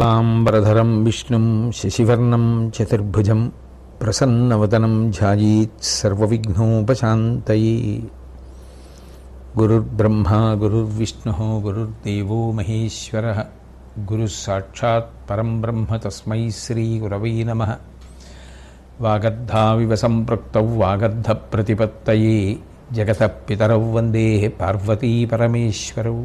लाम्बरधरं विष्णु, शशिवर्ण, चतुर्भुज, प्रसन्नवदनं ध्यायीत् सर्वविघ्नोपशान्तये। गुरुर्ब्रह्मा, गुरुर्विष्णुः, गुरुर्देवो महेश्वरः गुरुः ब्रह्म तस्म श्रीगुरव नम। श्रीगुरवै नमः वागद्धाविव प्रतिपत्त जगत जगतः पितरौ वन्देः पार्वतीपरमेश्वरौ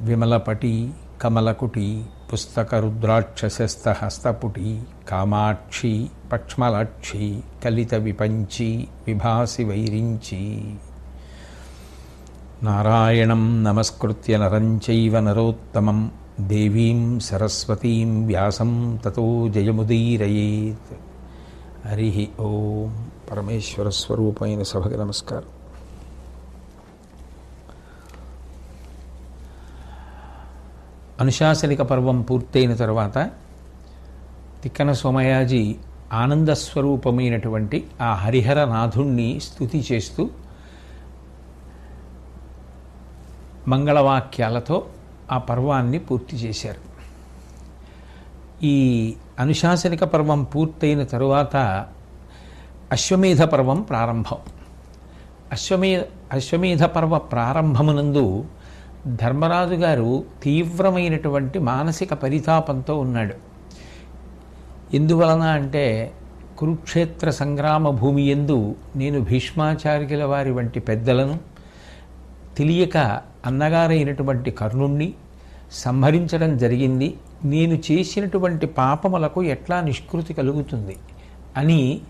విమలపటి కమలకుటి పుస్తక పుస్తకరుద్రాక్షసస్తహస్తపుటి కామాక్షి పక్ష్మలాక్షి కలిత విపంచి విభాసి వైరించి నారాయణం నమస్కృత్య నరం చైవ నరోత్తమం దేవీం సరస్వతీం వ్యాసం తతో జయముదీరయేత్ హరి ఓం పరమేశ్వర స్వరూపమైన సభకు నమస్కారం అనుశాసనిక పర్వం పూర్తయిన తర్వాత తిక్కన సోమయాజి ఆనందస్వరూపమైనటువంటి ఆ హరిహర నాథుణ్ణి స్థుతి చేస్తూ మంగళవాక్యాలతో ఆ పర్వాన్ని పూర్తి చేశారు. ఈ అనుశాసనిక పర్వం పూర్తయిన తరువాత అశ్వమేధ పర్వం ప్రారంభం. అశ్వమేధ అశ్వమేధ పర్వ ప్రారంభమునందు ధర్మరాజు గారు తీవ్రమైనటువంటి మానసిక పరితాపంతో ఉన్నాడు. ఎందువలన అంటే కురుక్షేత్ర సంగ్రామ భూమి ఎందు నేను భీష్మాచార్యుల వారి వంటి పెద్దలను తెలియక అన్నగారైనటువంటి కర్ణుణ్ణి సంహరించడం జరిగింది. నేను చేసినటువంటి పాపములకు ఎట్లా నిష్కృతి కలుగుతుంది అని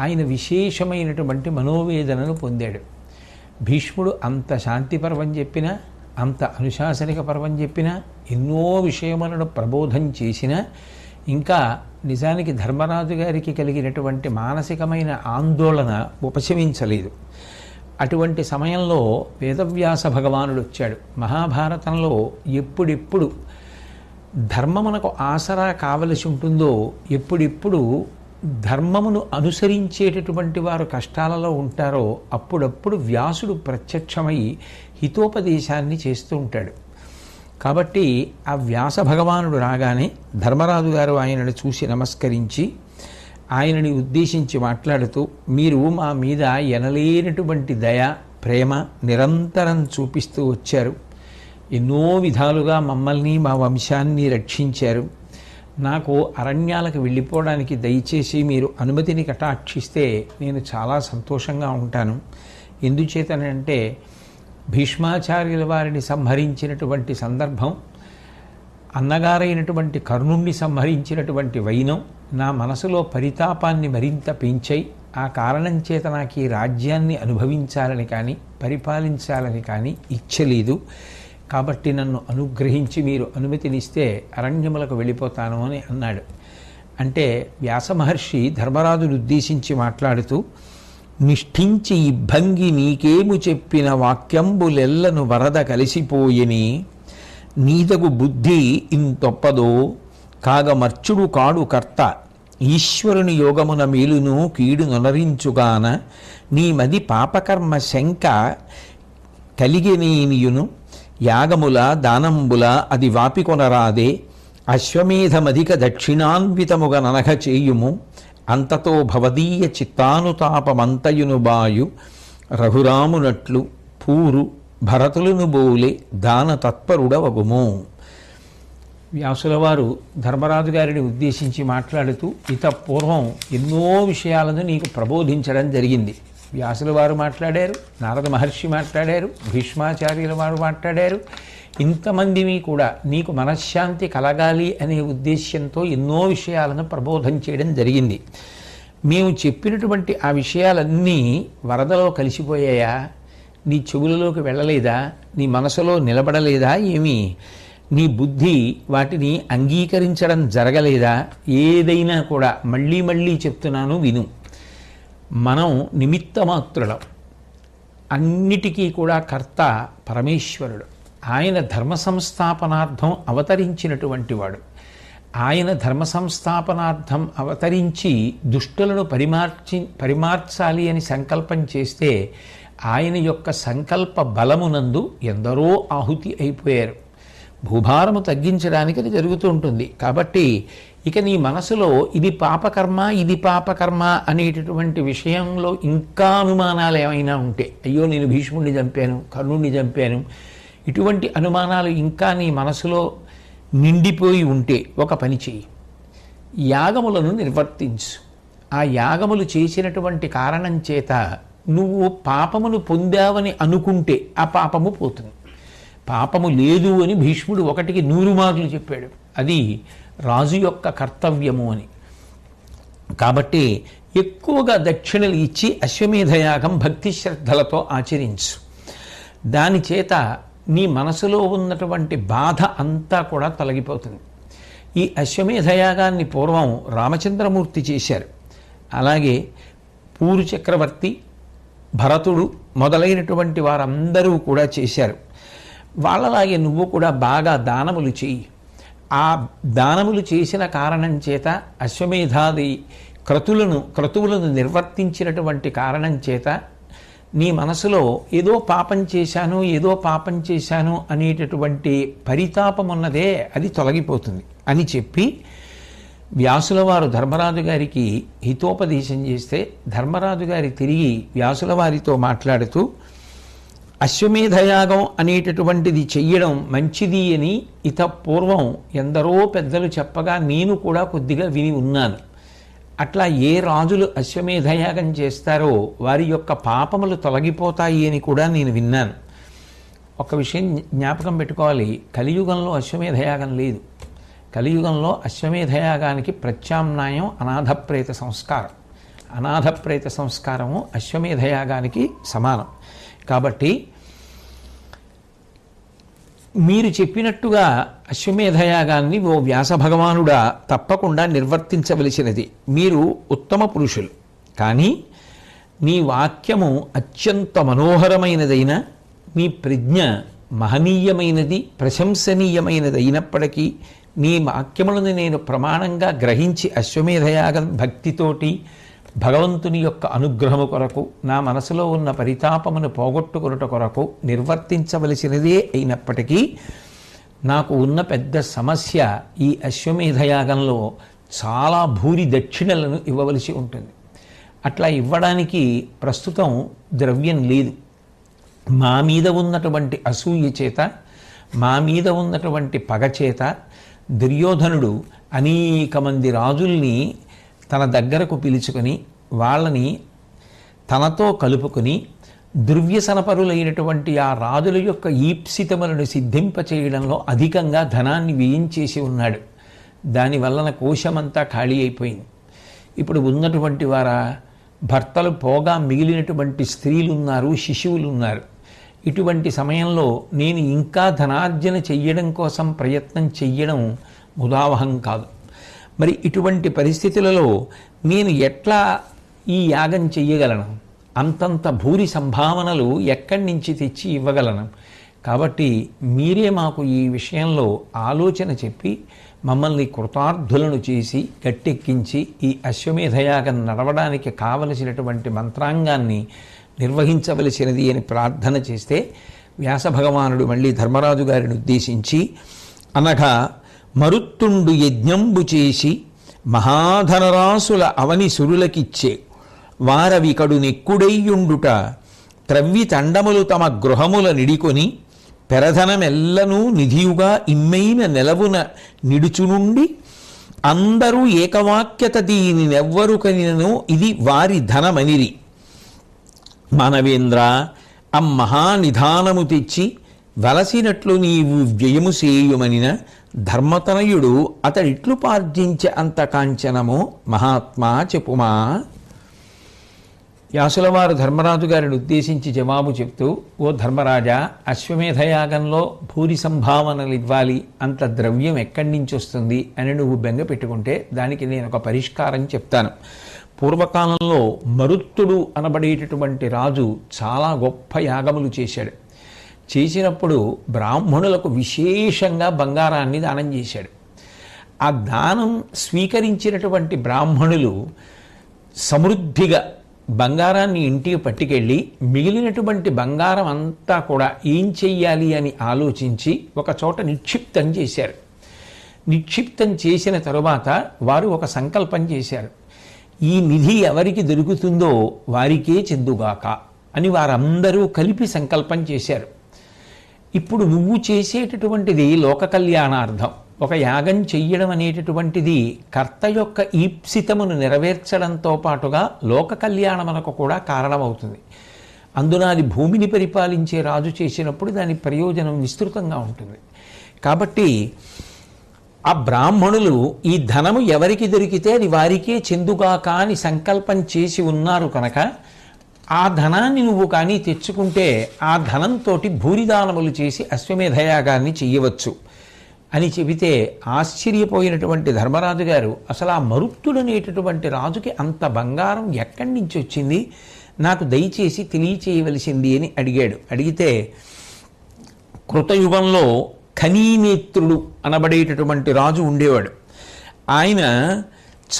ఆయన విశేషమైనటువంటి మనోవేదనను పొందాడు. భీష్ముడు అంత శాంతిపర్వం చెప్పినా అంత అనుశాసనిక పర్వం చెప్పినా ఎన్నో విషయములను ప్రబోధం చేసినా ఇంకా నిజానికి ధర్మరాజు గారికి కలిగినటువంటి మానసికమైన ఆందోళన ఉపశమించలేదు. అటువంటి సమయంలో వేదవ్యాస భగవానుడు వచ్చాడు. మహాభారతంలో ఎప్పుడెప్పుడు ధర్మమునకు ఆసరా కావలసి ఉంటుందో ఎప్పుడెప్పుడు ధర్మమును అనుసరించేటటువంటి వారు కష్టాలలో ఉంటారో అప్పుడప్పుడు వ్యాసుడు ప్రత్యక్షమై హితోపదేశాన్ని చేస్తూ ఉంటాడు. కాబట్టి ఆ వ్యాస భగవానుడు రాగానే ధర్మరాజు గారు ఆయనను చూసి నమస్కరించి ఆయనని ఉద్దేశించి మాట్లాడుతూ మీరు మా మీద ఎనలేనటువంటి దయ ప్రేమ నిరంతరం చూపిస్తూ వచ్చారు. ఎన్నో విధాలుగా మమ్మల్ని మా వంశాన్ని రక్షించారు. నాకు అరణ్యాలకు వెళ్ళిపోవడానికి దయచేసి మీరు అనుమతిని కటాక్షిస్తే నేను చాలా సంతోషంగా ఉంటాను. ఎందుచేతనంటే భీష్మాచార్యుల వారిని సంహరించినటువంటి సందర్భం అన్నగారైనటువంటి కర్ణుణ్ణి సంహరించినటువంటి వైనం నా మనసులో పరితాపాన్ని మరింత పెంచాయి. ఆ కారణం చేత నాకు ఈ రాజ్యాన్ని అనుభవించాలని కానీ పరిపాలించాలని కానీ ఇచ్చలేదు కాబట్టి నన్ను అనుగ్రహించి మీరు అనుమతినిస్తే అరణ్యములకు వెళ్ళిపోతాను అని అన్నాడు. అంటే వ్యాసమహర్షి ధర్మరాజును ఉద్దేశించి మాట్లాడుతూ నిష్ఠించి ఇబ్బంగి నీకేము చెప్పిన వాక్యంబులెల్లను వరద కలిసిపోయిని నీదగు బుద్ధి ఇంతొప్పదో కాగమర్చుడు కాడు కర్త ఈశ్వరుని యోగమున మేలును కీడు నొనరించుగాన నీ మది పాపకర్మ శంక కలిగినేనియును యాగముల దానంబుల అది వాపికొనరాదే అశ్వమేధమధిక దక్షిణాన్వితముగ ననఘ చేయుము అంతతో భవదీయ చిత్తానుతాపమంతయును బాయు రఘురామునట్లు పూరు భరతులను బోలే దాన తత్పరుడవగుము. వ్యాసుల వారు ధర్మరాజు గారిని ఉద్దేశించి మాట్లాడుతూ ఇత పూర్వం ఎన్నో విషయాలను నీకు ప్రబోధించడం జరిగింది. వ్యాసుల వారు మాట్లాడారు నారద మహర్షి మాట్లాడారు భీష్మాచార్యుల వారు మాట్లాడారు ఇంతమందిని కూడా నీకు మనశ్శాంతి కలగాలి అనే ఉద్దేశ్యంతో ఎన్నో విషయాలను ప్రబోధం చేయడం జరిగింది. మేము చెప్పినటువంటి ఆ విషయాలన్నీ వరదలో కలిసిపోయాయా? నీ చెవులలోకి వెళ్ళలేదా? నీ మనసులో నిలబడలేదా ఏమి? నీ బుద్ధి వాటిని అంగీకరించడం జరగలేదా? ఏదైనా కూడా మళ్ళీ మళ్ళీ చెప్తున్నాను విను. మనం నిమిత్తమాత్రులం. అన్నిటికీ కూడా కర్త పరమేశ్వరుడు. ఆయన ధర్మ సంస్థాపనార్థం అవతరించినటువంటి వాడు. ఆయన ధర్మ సంస్థాపనార్థం అవతరించి దుష్టులను పరిమార్చి పరిమార్చాలి అని సంకల్పం చేస్తే ఆయన యొక్క సంకల్ప బలమునందు ఎందరో ఆహుతి అయిపోయారు. భూభారము తగ్గించడానికి అది జరుగుతూ ఉంటుంది. కాబట్టి ఇక నీ మనసులో ఇది పాపకర్మ ఇది పాపకర్మ అనేటటువంటి విషయంలో ఇంకా అనుమానాలు ఏమైనా ఉంటే అయ్యో నేను భీష్ముడిని చంపాను కర్ణుడిని చంపాను ఇటువంటి అనుమానాలు ఇంకా నీ మనసులో నిండిపోయి ఉంటే ఒక పని చెయ్యి. యాగములను నిర్వర్తించు. ఆ యాగములు చేసినటువంటి కారణం చేత నువ్వు పాపమును పొందావని అనుకుంటే ఆ పాపము పోతుంది. పాపము లేదు అని భీష్ముడు ఒకటికి నూరు మార్లు చెప్పాడు. అది రాజు యొక్క కర్తవ్యము అని. కాబట్టి ఎక్కువగా దక్షిణలు ఇచ్చి అశ్వమేధయాగం భక్తి శ్రద్ధలతో ఆచరించు. దాని చేత నీ మనసులో ఉన్నటువంటి బాధ అంతా కూడా తొలగిపోతుంది. ఈ అశ్వమేధయాగాన్ని పూర్వం రామచంద్రమూర్తి చేశారు. అలాగే పూరు చక్రవర్తి భరతుడు మొదలైనటువంటి వారందరూ కూడా చేశారు. వాళ్ళలాగే నువ్వు కూడా బాగా దానములు చెయ్యి. ఆ దానములు చేసిన కారణం చేత అశ్వమేధాది క్రతులను క్రతువులను నిర్వర్తించినటువంటి కారణం చేత నీ మనసులో ఏదో పాపం చేశాను ఏదో పాపం చేశాను అనేటటువంటి పరితాపం ఉన్నదే అది తొలగిపోతుంది అని చెప్పి వ్యాసుల వారు ధర్మరాజు గారికి హితోపదేశం చేస్తే ధర్మరాజు గారి తిరిగి వ్యాసుల వారితో మాట్లాడుతూ అశ్వమేధయాగం అనేటటువంటిది చెయ్యడం మంచిది అని ఇత పూర్వం ఎందరో పెద్దలు చెప్పగా నేను కూడా కొద్దిగా విని ఉన్నాను. అట్లా ఏ రాజులు అశ్వమేధయాగం చేస్తారో వారి యొక్క పాపములు తొలగిపోతాయి అని కూడా నేను విన్నాను. ఒక విషయం జ్ఞాపకం పెట్టుకోవాలి. కలియుగంలో అశ్వమేధయాగం లేదు. కలియుగంలో అశ్వమేధయాగానికి ప్రత్యామ్నాయం అనాథప్రేత సంస్కారం. అనాథప్రేత సంస్కారము అశ్వమేధయాగానికి సమానం. కాబట్టి మీరు చెప్పినట్టుగా అశ్వమేధయాగాన్ని ఓ వ్యాస భగవానుడా తప్పకుండా నిర్వర్తించవలసినది. మీరు ఉత్తమ పురుషులు. కానీ నీ వాక్యము అత్యంత మనోహరమైనదైన మీ ప్రజ్ఞ మహనీయమైనది ప్రశంసనీయమైనది అయినప్పటికీ నీ వాక్యములను నేను ప్రమాణంగా గ్రహించి అశ్వమేధయాగం భక్తితోటి భగవంతుని యొక్క అనుగ్రహము కొరకు నా మనసులో ఉన్న పరితాపమును పోగొట్టుకొనుట కొరకు నిర్వర్తించవలసినదే అయినప్పటికీ నాకు ఉన్న పెద్ద సమస్య ఈ అశ్వమేధయాగంలో చాలా భూరి దక్షిణలను ఇవ్వవలసి ఉంటుంది. అట్లా ఇవ్వడానికి ప్రస్తుతం ద్రవ్యం లేదు. మా మీద ఉన్నటువంటి అసూయ చేత మా మీద ఉన్నటువంటి పగ చేత దుర్యోధనుడు అనేక మంది రాజుల్ని తన దగ్గరకు పిలుచుకొని వాళ్ళని తనతో కలుపుకొని దుర్వ్యసనపరులైనటువంటి ఆ రాజుల యొక్క ఈప్సితములను సిద్ధింపచేయడంలో అధికంగా ధనాన్ని వేయించేసి ఉన్నాడు. దానివలన కోశమంతా ఖాళీ అయిపోయింది. ఇప్పుడు ఉన్నటువంటి వారా భర్తలు పోగా మిగిలినటువంటి స్త్రీలు ఉన్నారు శిశువులు ఉన్నారు ఇటువంటి సమయంలో నేను ఇంకా ధనార్జన చెయ్యడం కోసం ప్రయత్నం చెయ్యడం ఉదావహం కాదు. మరి ఇటువంటి పరిస్థితులలో నేను ఎట్లా ఈ యాగం చెయ్యగలను? అంతంత భూరి సంభావనలు ఎక్కడి నుంచి తెచ్చి ఇవ్వగలను? కాబట్టి మీరే మాకు ఈ విషయంలో ఆలోచన చెప్పి మమ్మల్ని కృతార్థులను చేసి గట్టెక్కించి ఈ అశ్వమేధయాగం నడవడానికి కావలసినటువంటి మంత్రాంగాన్ని నిర్వహించవలసినది అని ప్రార్థన చేస్తే వ్యాస భగవానుడు మళ్ళీ ధర్మరాజు గారిని ఉద్దేశించి అనగా మరుత్తుండు యజ్ఞంబు చేసి మహాధనరాసుల అవని సురులకిచ్చే వారవికడు నెక్కుడయ్యుండుట త్రవ్వి తండములు తమ గృహముల నిడికొని పెరధనమెల్లనూ నిధియుగా ఇమ్మైన నెలవున నిడుచునుండి అందరూ ఏకవాక్యత దీనినెవ్వరు కనినను ఇది వారి ధనమనిరి. మానవేంద్ర అమ్మహానిధానము తెచ్చి వలసినట్లు నీవు వ్యయము సేయుమనిన ధర్మతనయుడు అతడిట్లు పార్జించే అంత కాంచనము మహాత్మా చెప్పుమా. వ్యాసులవారు ధర్మరాజు గారిని ఉద్దేశించి జవాబు చెప్తూ ఓ ధర్మరాజా అశ్వమేధయాగంలో భూరి సంభావనలు ఇవ్వాలి అంత ద్రవ్యం ఎక్కడి నుంచి వస్తుంది అని నువ్వు బెంగ పెట్టుకుంటే దానికి నేను ఒక పరిష్కారం చెప్తాను. పూర్వకాలంలో మరుత్తుడు అనబడేటటువంటి రాజు చాలా గొప్ప యాగములు చేశాడు. చేసినప్పుడు బ్రాహ్మణులకు విశేషంగా బంగారాన్ని దానం చేశాడు. ఆ దానం స్వీకరించినటువంటి బ్రాహ్మణులు సమృద్ధిగా బంగారాన్ని ఇంటికి పట్టుకెళ్ళి మిగిలినటువంటి బంగారం అంతా కూడా ఏం చెయ్యాలి అని ఆలోచించి ఒక చోట నిక్షిప్తం చేశారు. నిక్షిప్తం చేసిన తరువాత వారు ఒక సంకల్పం చేశారు. ఈ నిధి ఎవరికి దొరుకుతుందో వారికే చెందుగాక అని వారందరూ కలిపి సంకల్పం చేశారు. ఇప్పుడు నువ్వు చేసేటటువంటిది లోక కళ్యాణార్థం. ఒక యాగం చెయ్యడం అనేటటువంటిది కర్త యొక్క ఈప్సితమును నెరవేర్చడంతో పాటుగా లోక కళ్యాణమునకు కూడా కారణమవుతుంది. అందున అది భూమిని పరిపాలించే రాజు చేసినప్పుడు దాని ప్రయోజనం విస్తృతంగా ఉంటుంది. కాబట్టి ఆ బ్రాహ్మణులు ఈ ధనము ఎవరికి దొరికితే అది వారికే చెందుగాక అని సంకల్పం చేసి ఉన్నారు కనుక ఆ ధనాన్ని నువ్వు కానీ తెచ్చుకుంటే ఆ ధనంతో భూరిదానములు చేసి అశ్వమేధయాగాన్ని చెయ్యవచ్చు అని చెబితే ఆశ్చర్యపోయినటువంటి ధర్మరాజు గారు అసలు ఆ మరుత్తుడనేటటువంటి రాజుకి అంత బంగారం ఎక్కడి నుంచి వచ్చింది? నాకు దయచేసి తెలియచేయవలసింది అని అడిగాడు. అడిగితే కృతయుగంలో ఖనీనేత్రుడు అనబడేటటువంటి రాజు ఉండేవాడు. ఆయన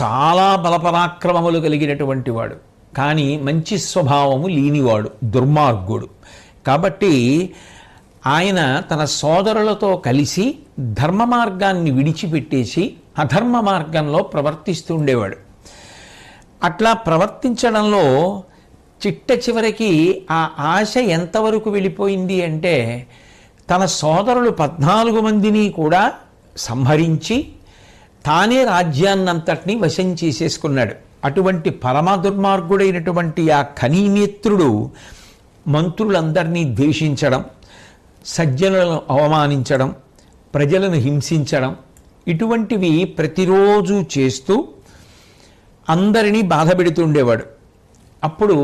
చాలా బలపరాక్రమములు కలిగినటువంటి వాడు. కానీ మంచి స్వభావము లేనివాడు దుర్మార్గుడు. కాబట్టి ఆయన తన సోదరులతో కలిసి ధర్మ మార్గాన్ని విడిచిపెట్టేసి అధర్మ మార్గంలో ప్రవర్తిస్తుండేవాడు అట్లా ప్రవర్తించడంలో చిట్ట చివరికి ఆ ఆశ ఎంతవరకు వెళ్ళిపోయింది అంటే తన సోదరులు పద్నాలుగు మందిని కూడా సంహరించి తానే రాజ్యాన్నంతటినీ వశం చేసేసుకున్నాడు. అటువంటి పరమ దుర్మార్గుడైనటువంటి ఆ ఖనీనేత్రుడు మంత్రులందరినీ ద్వేషించడం సజ్జనులను అవమానించడం ప్రజలను హింసించడం ఇటువంటివి ప్రతిరోజు చేస్తూ అందరినీ బాధ పెడుతుండేవాడు అప్పుడు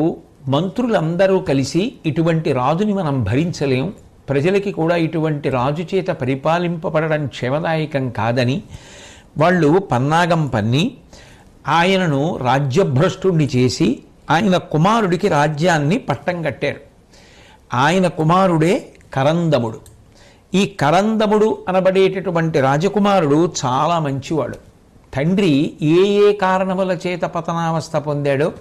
మంత్రులందరూ కలిసి ఇటువంటి రాజుని మనం భరించలేం ప్రజలకి కూడా ఇటువంటి రాజు చేత పరిపాలింపబడడం క్షేమదాయకం కాదని వాళ్ళు పన్నాగం పన్ని ఆయనను రాజ్యభ్రష్టుణ్ణి చేసి ఆయన కుమారుడికి రాజ్యాన్ని పట్టం కట్టాడు. ఆయన కుమారుడే కరందముడు. ఈ కరందముడు అనబడేటటువంటి రాజకుమారుడు చాలా మంచివాడు. తండ్రి ఏ ఏ కారణముల చేత పతనావస్థ పొందాడో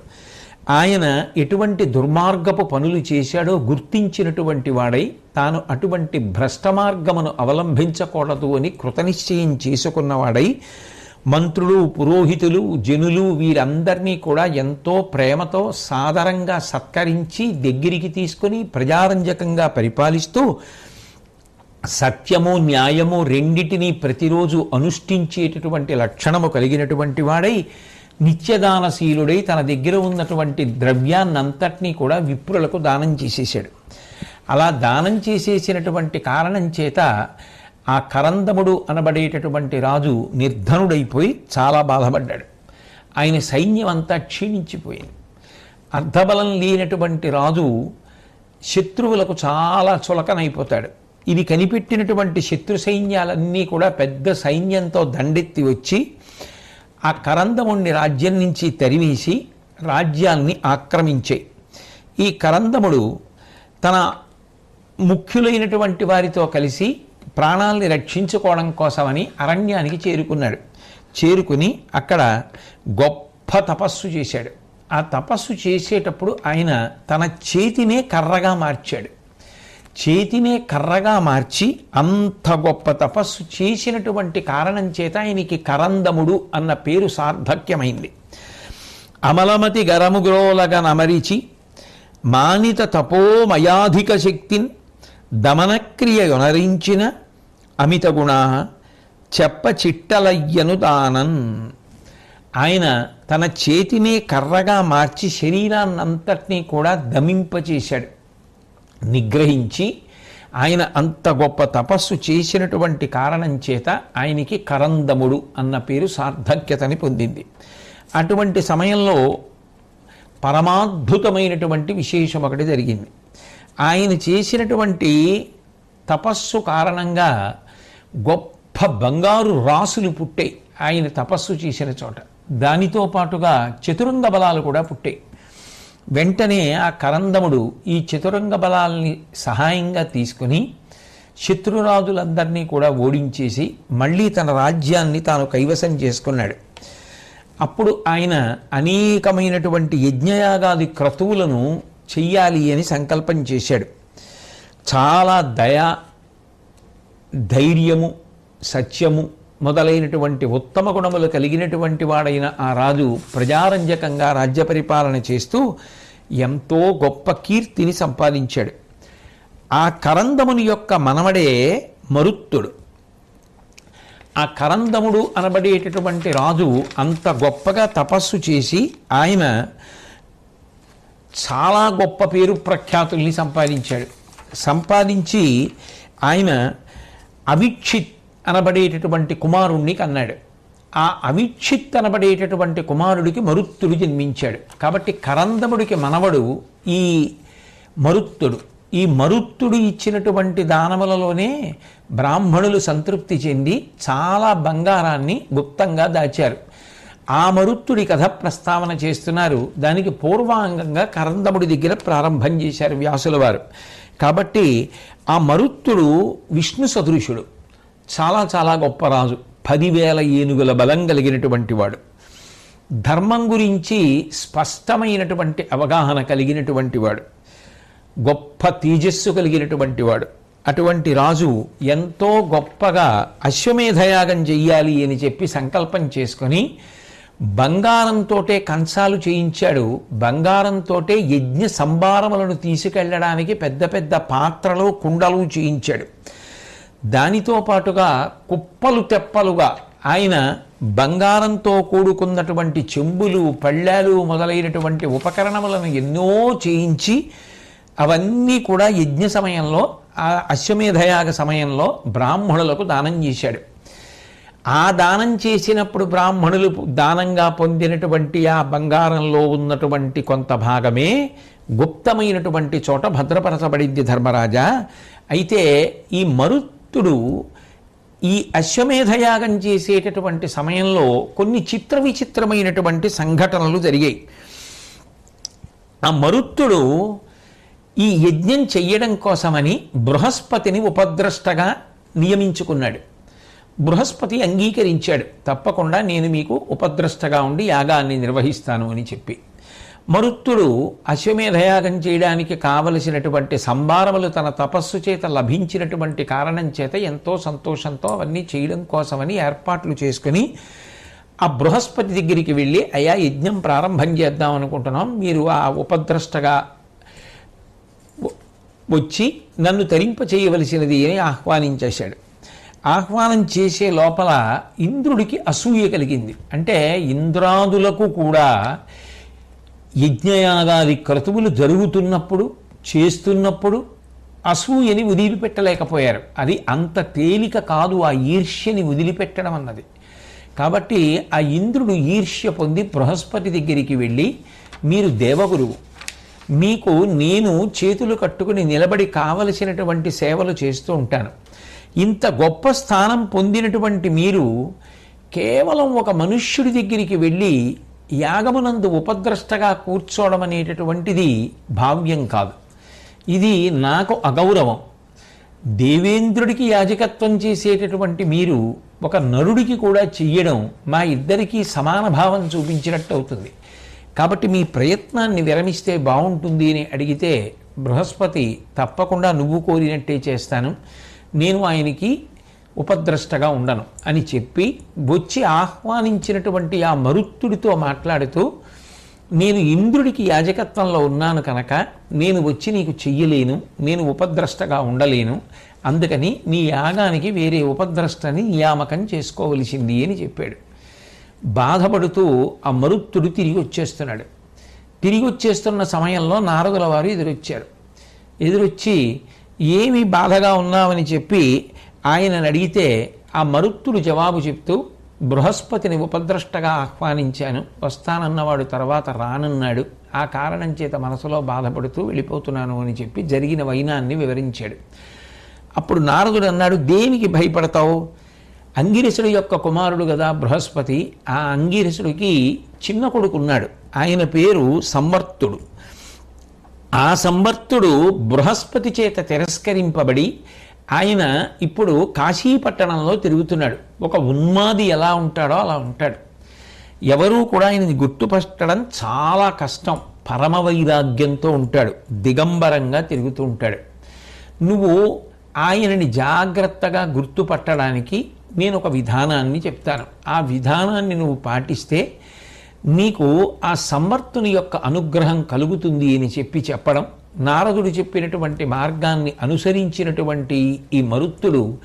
ఆయన ఎటువంటి దుర్మార్గపు పనులు చేశాడో గుర్తించినటువంటి వాడై తాను అటువంటి భ్రష్ట మార్గమును అవలంబించకూడదు అని కృతనిశ్చయం చేసుకున్నవాడై మంత్రులు పురోహితులు జనులు వీరందరినీ కూడా ఎంతో ప్రేమతో సాదరంగా సత్కరించి దగ్గరికి తీసుకొని ప్రజారంజకంగా పరిపాలిస్తూ సత్యము న్యాయము రెండిటిని ప్రతిరోజు అనుష్ఠించేటటువంటి లక్షణము కలిగినటువంటి వాడై నిత్యదానశీలుడై తన దగ్గర ఉన్నటువంటి ద్రవ్యాన్నంతటినీ కూడా విప్రులకు దానం చేసేసాడు అలా దానం చేసేసినటువంటి కారణం చేత ఆ కరందముడు అనబడేటటువంటి రాజు నిర్ధనుడైపోయి చాలా బాధపడ్డాడు. ఆయన సైన్యం అంతా క్షీణించిపోయింది. అర్ధబలం లేనటువంటి రాజు శత్రువులకు చాలా చులకనైపోతాడు. ఇది కనిపెట్టినటువంటి శత్రు సైన్యాలన్నీ కూడా పెద్ద సైన్యంతో దండెత్తి వచ్చి ఆ కరందముడిని రాజ్యం నుంచి తరివేసి రాజ్యాన్ని ఆక్రమించాయి ఈ కరందముడు తన ముఖ్యులైనటువంటి వారితో కలిసి ప్రాణాల్ని రక్షించుకోవడం కోసమని అరణ్యానికి చేరుకున్నాడు. చేరుకుని అక్కడ గొప్ప తపస్సు చేశాడు. ఆ తపస్సు చేసేటప్పుడు ఆయన తన చేతినే కర్రగా మార్చాడు. చేతినే కర్రగా మార్చి అంత గొప్ప తపస్సు చేసినటువంటి కారణం చేత ఆయనకి కరందముడు అన్న పేరు సార్థక్యమైంది. అమలమతి గరముగ్రోలగనమరిచి మానిత తపోమయాధిక శక్తిన్ దమనక్రియయునరించిన అమిత గుణ చెప్ప చిట్టలయ్యను దానన్. ఆయన తన చేతినే కర్రగా మార్చి శరీరాన్నంతటినీ కూడా దమింపచేశాడు. నిగ్రహించి ఆయన అంత గొప్ప తపస్సు చేసినటువంటి కారణం చేత ఆయనకి కరందముడు అన్న పేరు సార్థక్యతని పొందింది. అటువంటి సమయంలో పరమాద్భుతమైనటువంటి విశేషం ఒకటి జరిగింది. ఆయన చేసినటువంటి తపస్సు కారణంగా గొప్ప బంగారు రాసులు పుట్టాయి. ఆయన తపస్సు చేసిన చోట. దానితో పాటుగా చతురంగ బలాలు కూడా పుట్టాయి. వెంటనే ఆ కరందముడు ఈ చతురంగ బలాల్ని సహాయంగా తీసుకుని శత్రురాజులందరినీ కూడా ఓడించేసి మళ్ళీ తన రాజ్యాన్ని తాను కైవసం చేసుకున్నాడు. అప్పుడు ఆయన అనేకమైనటువంటి యజ్ఞయాగాది క్రతువులను చెయ్యాలి అని సంకల్పం చేశాడు. చాలా దయ ధైర్యము సత్యము మొదలైనటువంటి ఉత్తమ గుణములు కలిగినటువంటి వాడైన ఆ రాజు ప్రజారంజకంగా రాజ్య పరిపాలన చేస్తూ ఎంతో గొప్ప కీర్తిని సంపాదించాడు. ఆ కరందముని యొక్క మనవడే మరుత్తుడు. ఆ కరందముడు అనబడేటటువంటి రాజు అంత గొప్పగా తపస్సు చేసి ఆయన చాలా గొప్ప పేరు ప్రఖ్యాతుల్ని సంపాదించాడు. సంపాదించి ఆయన అవిక్షిత్ అనబడేటటువంటి కుమారుణ్ణి కన్నాడు. ఆ అవిక్షిత్ అనబడేటటువంటి కుమారుడికి మరుత్తుడు జన్మించాడు. కాబట్టి కరందముడికి మనవడు ఈ మరుత్తుడు. ఈ మరుత్తుడు ఇచ్చినటువంటి దానములలోనే బ్రాహ్మణులు సంతృప్తి చెంది చాలా బంగారాన్ని గుప్తంగా దాచారు. ఆ మరుత్తుడి కథ ప్రస్తావన చేస్తున్నారు. దానికి పూర్వాంగంగా కరందముడి దగ్గర ప్రారంభం చేశారు వ్యాసుల వారు. కాబట్టి ఆ మరుత్తుడు విష్ణు సదృశుడు. చాలా చాలా గొప్ప రాజు. పదివేల ఏనుగుల బలం కలిగినటువంటి వాడు. ధర్మం గురించి స్పష్టమైనటువంటి అవగాహన కలిగినటువంటి వాడు. గొప్ప తేజస్సు కలిగినటువంటి వాడు. అటువంటి రాజు ఎంతో గొప్పగా అశ్వమేధయాగం చెయ్యాలి అని చెప్పి సంకల్పం చేసుకొని బంగారంతోటే కంచాలు చేయించాడు. బంగారంతోటే యజ్ఞ సంభారములను తీసుకెళ్ళడానికి పెద్ద పెద్ద పాత్రలు కుండలు చేయించాడు. దానితో పాటుగా కుప్పలు తెప్పలుగా ఆయన బంగారంతో కూడుకున్నటువంటి చెంబులు పళ్ళాలు మొదలైనటువంటి ఉపకరణములను ఎన్నో చేయించి అవన్నీ కూడా యజ్ఞ సమయంలో అశ్వమేధయాగ సమయంలో బ్రాహ్మణులకు దానం చేశాడు. ఆ దానం చేసినప్పుడు బ్రాహ్మణులు దానంగా పొందినటువంటి ఆ బంగారంలో ఉన్నటువంటి కొంత భాగమే గుప్తమైనటువంటి చోట భద్రపరచబడింది ధర్మరాజా. అయితే ఈ మరుత్తుడు ఈ అశ్వమేధయాగం చేసేటటువంటి సమయంలో కొన్ని చిత్ర విచిత్రమైనటువంటి సంఘటనలు జరిగాయి. ఆ మరుత్తుడు ఈ యజ్ఞం చెయ్యడం కోసమని బృహస్పతిని ఉపద్రష్టగా నియమించుకున్నాడు. బృహస్పతి అంగీకరించాడు. తప్పకుండా నేను మీకు ఉపద్రష్టగా ఉండి యాగాన్ని నిర్వహిస్తాను అని చెప్పి. మరుత్తుడు అశ్వమేధయాగం చేయడానికి కావలసినటువంటి సంభారములు తన తపస్సు చేత లభించినటువంటి కారణం చేత ఎంతో సంతోషంతో అవన్నీ చేయడం కోసమని ఏర్పాట్లు చేసుకుని ఆ బృహస్పతి దగ్గరికి వెళ్ళి అయా యజ్ఞం ప్రారంభం చేద్దాం అనుకుంటున్నాం. మీరు ఆ ఉపద్రష్టగా వచ్చి నన్ను తరింప చేయవలసినది అని ఆహ్వానించేశాడు. ఆహ్వానం చేసే లోపల ఇంద్రుడికి అసూయ కలిగింది. అంటే ఇంద్రాదులకు కూడా యజ్ఞయాగాది క్రతువులు జరుగుతున్నప్పుడు చేస్తున్నప్పుడు అసూయని వదిలిపెట్టలేకపోయారు. అది అంత తేలిక కాదు ఆ ఈర్ష్యని వదిలిపెట్టడం అన్నది. కాబట్టి ఆ ఇంద్రుడు ఈర్ష్య పొంది బృహస్పతి దగ్గరికి వెళ్ళి మీరు దేవగురువు మీకు నేను చేతులు కట్టుకుని నిలబడి కావలసినటువంటి సేవలు చేస్తూ ఉంటాను. ఇంత గొప్ప స్థానం పొందినటువంటి మీరు కేవలం ఒక మనుష్యుడి దగ్గరికి వెళ్ళి యాగమునందు ఉపద్రష్టగా కూర్చోవడం అనేటటువంటిది భావ్యం కాదు. ఇది నాకు అగౌరవం. దేవేంద్రుడికి యాజకత్వం చేసేటటువంటి మీరు ఒక నరుడికి కూడా చెయ్యడం మా ఇద్దరికీ సమాన భావం చూపించినట్టు అవుతుంది. కాబట్టి మీ ప్రయత్నాన్ని విరమిస్తే బాగుంటుంది అని అడిగితే బృహస్పతి తప్పకుండా నువ్వు కోరినట్టే చేస్తాను. నేను ఆయనకి ఉపద్రష్టగా ఉండను అని చెప్పి వచ్చి ఆహ్వానించినటువంటి ఆ మరుత్తుడితో మాట్లాడుతూ నేను ఇంద్రుడికి యాజకత్వంలో ఉన్నాను కనుక నేను వచ్చి నీకు చెయ్యలేను నేను ఉపద్రష్టగా ఉండలేను అందుకని నీ యాగానికి వేరే ఉపద్రష్టని నియామకం చేసుకోవలసింది అని చెప్పాడు. బాధపడుతూ ఆ మరుత్తుడు తిరిగి వచ్చేస్తున్నాడు. తిరిగి వచ్చేస్తున్న సమయంలో నారదుల వారు ఎదురొచ్చారు. ఎదురొచ్చి ఏమి బాధగా ఉన్నామని చెప్పి ఆయనను అడిగితే ఆ మరుత్తుడు జవాబు చెప్తూ బృహస్పతిని ఉపద్రష్టగా ఆహ్వానించాను. వస్తానన్నవాడు తర్వాత రానన్నాడు. ఆ కారణం చేత మనసులో బాధపడుతూ వెళ్ళిపోతున్నాను అని చెప్పి జరిగిన వైనాన్ని వివరించాడు. అప్పుడు నారదుడు అన్నాడు దేనికి భయపడతావు? అంగిరసుడు యొక్క కుమారుడు కదా బృహస్పతి. ఆ అంగిరసుడికి చిన్న కొడుకు ఉన్నాడు ఆయన పేరు సంవర్తుడు. ఆ సంవర్తుడు బృహస్పతి చేత తిరస్కరింపబడి ఆయన ఇప్పుడు కాశీపట్టణంలో తిరుగుతున్నాడు. ఒక ఉన్మాది ఎలా ఉంటాడో అలా ఉంటాడు. ఎవరూ కూడా ఆయనని గుర్తుపట్టడం చాలా కష్టం. పరమ వైరాగ్యంతో ఉంటాడు. దిగంబరంగా తిరుగుతూ ఉంటాడు. నువ్వు ఆయనని జాగ్రత్తగా గుర్తుపట్టడానికి నేను ఒక విధానాన్ని చెప్తాను. ఆ విధానాన్ని నువ్వు పాటిస్తే నీకు ఆ సమర్థుని యొక్క అనుగ్రహం కలుగుతుంది అని చెప్పి చెప్పడం నారదుడు చెప్పినటువంటి మార్గాన్ని అనుసరించినటువంటి ఈ మరుత్తుడు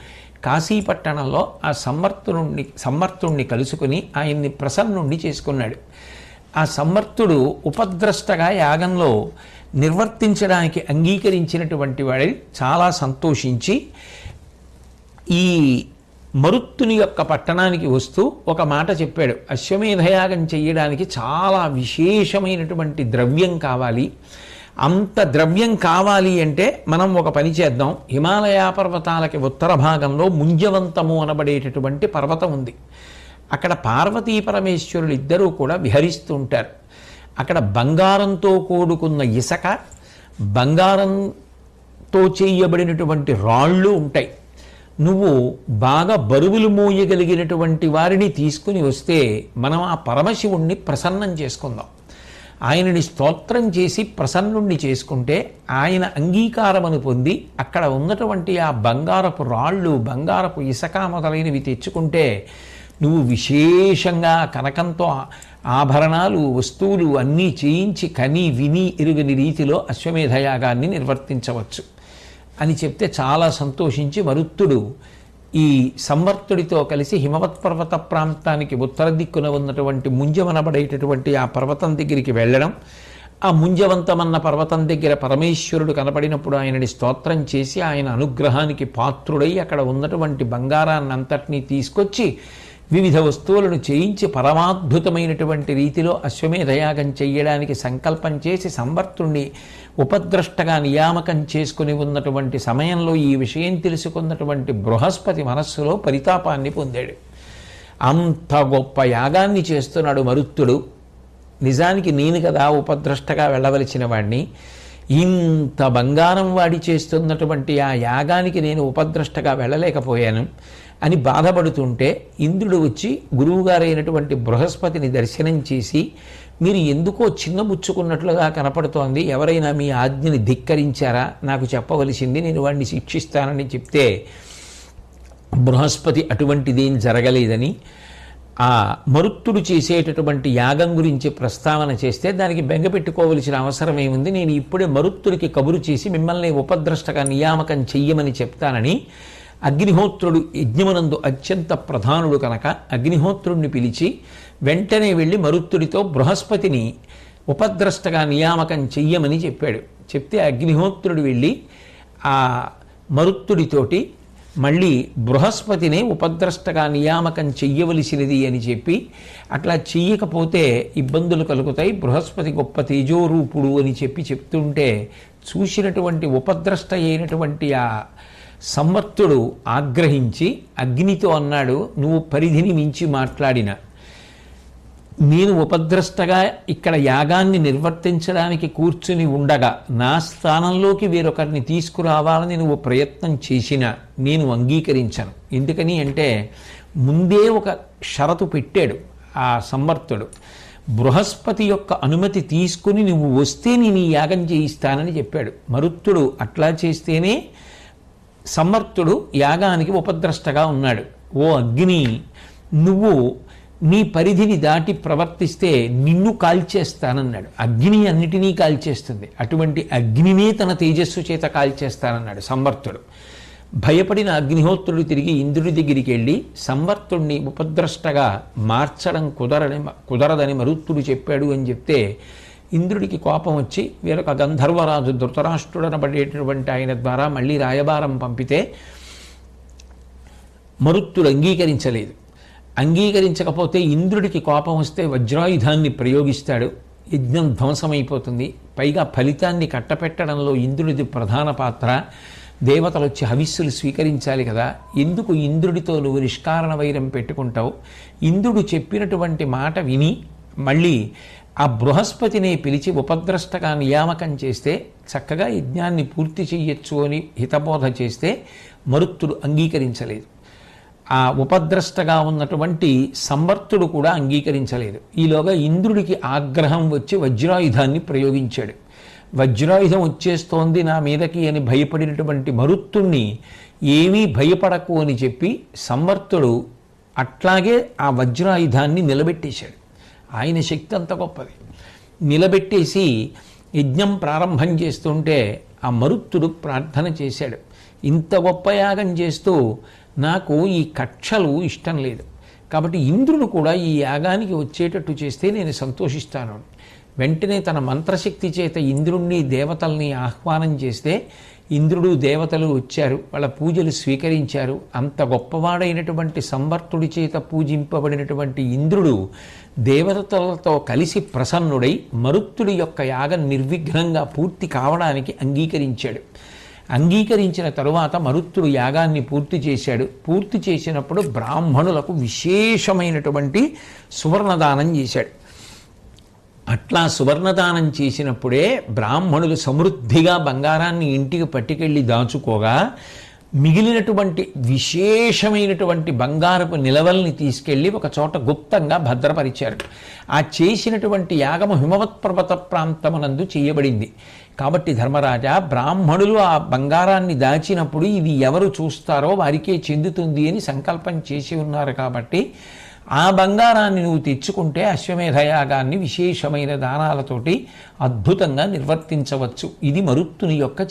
కాశీపట్టణంలో ఆ సమర్థుణ్ణి సమర్థుణ్ణి కలుసుకుని ఆయన్ని ప్రసన్నుణ్ణి చేసుకున్నాడు. ఆ సమర్థుడు ఉపద్రష్టగా యాగంలో నిర్వర్తించడానికి అంగీకరించినటువంటి వాడి చాలా సంతోషించి ఈ మరుత్తుని యొక్క పట్టణానికి వస్తూ ఒక మాట చెప్పాడు. అశ్వమేధయాగం చేయడానికి చాలా విశేషమైనటువంటి ద్రవ్యం కావాలి. అంత ద్రవ్యం కావాలి అంటే మనం ఒక పని చేద్దాం. హిమాలయ పర్వతాలకి ఉత్తర భాగంలో ముంజవంతము అనబడేటటువంటి పర్వతం ఉంది. అక్కడ పార్వతీ పరమేశ్వరులు ఇద్దరూ కూడా విహరిస్తూ ఉంటారు. అక్కడ బంగారంతో కూడుకున్న ఇసక బంగారంతో చేయబడినటువంటి రాళ్ళు ఉంటాయి. నువ్వు బాగా బరువులు మోయగలిగినటువంటి వారిని తీసుకుని వస్తే మనం ఆ పరమశివుణ్ణి ప్రసన్నం చేసుకుందాం. ఆయనని స్తోత్రం చేసి ప్రసన్నుణ్ణి చేసుకుంటే ఆయన అంగీకారమును పొంది అక్కడ ఉన్నటువంటి ఆ బంగారపు రాళ్ళు బంగారపు ఇసక మొదలైనవి తెచ్చుకుంటే నువ్వు విశేషంగా కనకంతో ఆభరణాలు వస్తువులు అన్నీ చేయించి కని విని ఎరుగని రీతిలో అశ్వమేధయాగాన్ని నిర్వర్తించవచ్చు. అని చెప్తే చాలా సంతోషించి మరుత్తుడు ఈ సంవర్తుడితో కలిసి హిమవత్ పర్వత ప్రాంతానికి ఉత్తర దిక్కున ఉన్నటువంటి ముంజమనబడేటటువంటి ఆ పర్వతం దగ్గరికి వెళ్ళడం. ఆ ముంజవంతమన్న పర్వతం దగ్గర పరమేశ్వరుడు కనపడినప్పుడు ఆయనని స్తోత్రం చేసి ఆయన అనుగ్రహానికి పాత్రుడై అక్కడ ఉన్నటువంటి బంగారాన్ని అంతటినీ తీసుకొచ్చి వివిధ వస్తువులను చేయించి పరమాద్భుతమైనటువంటి రీతిలో అశ్వమేధయాగం చేయడానికి సంకల్పం చేసి సంవర్తుణ్ణి ఉపద్రష్టగా నియామకం చేసుకుని ఉన్నటువంటి సమయంలో ఈ విషయం తెలుసుకున్నటువంటి బృహస్పతి మనస్సులో పరితాపాన్ని పొందాడు. అంత గొప్ప యాగాన్ని చేస్తున్నాడు మరుత్తుడు. నిజానికి నేను కదా ఉపద్రష్టగా వెళ్ళవలసిన వాడిని ఇంత బంగారం వాడి చేస్తున్నటువంటి ఆ యాగానికి నేను ఉపద్రష్టగా వెళ్ళలేకపోయాను అని బాధపడుతుంటే ఇంద్రుడు వచ్చి గురువుగారైనటువంటి బృహస్పతిని దర్శనం చేసి మీరు ఎందుకో చిన్నబుచ్చుకున్నట్లుగా కనపడుతోంది. ఎవరైనా మీ ఆజ్ఞని ధిక్కరించారా? నాకు చెప్పవలసింది నేను వాడిని శిక్షిస్తానని చెప్తే బృహస్పతి అటువంటిదేం జరగలేదని ఆ మరుత్తుడు చేసేటటువంటి యాగం గురించి ప్రస్తావన చేస్తే దానికి బెంగ పెట్టుకోవలసిన అవసరం ఏముంది? నేను ఇప్పుడే మరుత్తుడికి కబురు చేసి మిమ్మల్ని ఉపద్రష్టగా నియామకం చెయ్యమని చెప్తానని అగ్నిహోత్రుడు యజ్ఞమునందు అత్యంత ప్రధానుడు కనుక అగ్నిహోత్రుడిని పిలిచి వెంటనే వెళ్ళి మరుత్తుడితో బృహస్పతిని ఉపద్రష్టగా నియామకం చెయ్యమని చెప్పాడు. చెప్తే అగ్నిహోత్రుడు వెళ్ళి ఆ మరుత్తుడితోటి మళ్ళీ బృహస్పతినే ఉపద్రష్టగా నియామకం చెయ్యవలసినది అని చెప్పి అట్లా చెయ్యకపోతే ఇబ్బందులు కలుగుతాయి. బృహస్పతి గొప్ప తేజోరూపుడు అని చెప్పి చెప్తుంటే చూసినటువంటి ఉపద్రష్ట అయినటువంటి ఆ సంవర్తుడు ఆగ్రహించి అగ్నితో అన్నాడు నువ్వు పరిధిని మించి మాట్లాడిన నేను ఉపద్రష్టగా ఇక్కడ యాగాన్ని నిర్వర్తించడానికి కూర్చుని ఉండగా నా స్థానంలోకి వేరొకరిని తీసుకురావాలని నువ్వు ప్రయత్నం చేసినా నేను అంగీకరించను. ఎందుకని అంటే ముందే ఒక షరతు పెట్టాడు ఆ సమర్థుడు బృహస్పతి యొక్క అనుమతి తీసుకుని నువ్వు వస్తే నేను ఈ యాగం చేయిస్తానని చెప్పాడు. మరుత్తుడు అట్లా చేస్తేనే సమర్థుడు యాగానికి ఉపద్రష్టగా ఉన్నాడు. ఓ అగ్ని నువ్వు నీ పరిధిని దాటి ప్రవర్తిస్తే నిన్ను కాల్చేస్తానన్నాడు. అగ్ని అన్నిటినీ కాల్చేస్తుంది. అటువంటి అగ్నినే తన తేజస్సు చేత కాల్చేస్తానన్నాడు సంవర్తుడు. భయపడిన అగ్నిహోత్రుడు తిరిగి ఇంద్రుడి దగ్గరికి వెళ్ళి సంవర్తుణ్ణి ఉపద్రష్టగా మార్చడం కుదరని కుదరదని మరుత్తుడు చెప్పాడు అని చెప్తే ఇంద్రుడికి కోపం వచ్చి వేరొక గంధర్వరాజు ధృతరాష్ట్రుడనబడేటటువంటి ఆయన ద్వారా మళ్ళీ రాయబారం పంపితే మరుత్తుడు అంగీకరించలేదు. అంగీకరించకపోతే ఇంద్రుడికి కోపం వస్తే వజ్రాయుధాన్ని ప్రయోగిస్తాడు. యజ్ఞం ధ్వంసమైపోతుంది. పైగా ఫలితాన్ని కట్టపెట్టడంలో ఇంద్రుడిది ప్రధాన పాత్ర. దేవతలు వచ్చి హవిస్సులు స్వీకరించాలి కదా. ఎందుకు ఇంద్రుడితో నువ్వు నిష్కారణ వైరం పెట్టుకుంటావు? ఇంద్రుడు చెప్పినటువంటి మాట విని మళ్ళీ ఆ బృహస్పతిని పిలిచి ఉపద్రష్టగా నియామకం చేస్తే చక్కగా యజ్ఞాన్ని పూర్తి చెయ్యొచ్చు అని హితబోధ చేస్తే మరుత్తుడు అంగీకరించలేదు. ఆ ఉపద్రష్టగా ఉన్నటువంటి సమర్థుడు కూడా అంగీకరించలేదు. ఈలోగా ఇంద్రుడికి ఆగ్రహం వచ్చి వజ్రాయుధాన్ని ప్రయోగించాడు. వజ్రాయుధం వచ్చేస్తోంది నా మీదకి అని భయపడినటువంటి మరుత్తుణ్ణి ఏమీ భయపడకు అని చెప్పి సమర్థుడు అట్లాగే ఆ వజ్రాయుధాన్ని నిలబెట్టేశాడు. ఆయన శక్తి అంత గొప్పది. నిలబెట్టేసి యజ్ఞం ప్రారంభం చేస్తుంటే ఆ మరుత్తుడు ప్రార్థన చేశాడు. ఇంత గొప్ప యాగం చేస్తూ నాకు ఈ కక్షలు ఇష్టం లేదు. కాబట్టి ఇంద్రుడు కూడా ఈ యాగానికి వచ్చేటట్టు చేస్తే నేను సంతోషిస్తాను. వెంటనే తన మంత్రశక్తి చేత ఇంద్రుణ్ణి దేవతల్ని ఆహ్వానం చేస్తే ఇంద్రుడు దేవతలు వచ్చారు. వాళ్ళ పూజలు స్వీకరించారు. అంత గొప్పవాడైనటువంటి సంవర్తుడి చేత పూజింపబడినటువంటి ఇంద్రుడు దేవతలతో కలిసి ప్రసన్నుడై మరుత్తుడి యొక్క యాగం నిర్విఘ్నంగా పూర్తి కావడానికి అంగీకరించాడు. అంగీకరించిన తరువాత మరుత్తుడు యాగాన్ని పూర్తి చేశాడు. పూర్తి చేసినప్పుడు బ్రాహ్మణులకు విశేషమైనటువంటి సువర్ణదానం చేశాడు. అట్లా సువర్ణదానం చేసినప్పుడే బ్రాహ్మణులు సమృద్ధిగా బంగారాన్ని ఇంటికి పట్టుకెళ్ళి దాచుకోగా మిగిలినటువంటి విశేషమైనటువంటి బంగారపు నిలవల్ని తీసుకెళ్ళి ఒక చోట గుప్తంగా భద్రపరిచారు. ఆ చేసినటువంటి యాగము హిమవత్ పర్వత ప్రాంతమునందు చేయబడింది. కాబట్టి ధర్మరాజా బ్రాహ్మణులు ఆ బంగారాన్ని దాచినప్పుడు ఇది ఎవరు చూస్తారో వారికే చెందుతుంది అని సంకల్పం చేసి ఉన్నారు కాబట్టి ఆ బంగారాన్ని నువ్వు తెచ్చుకుంటే అశ్వమేధయాగాన్ని విశేషమైన దానాలతోటి అద్భుతంగా నిర్వర్తించవచ్చు. ఇది మరుత్తుని యొక్క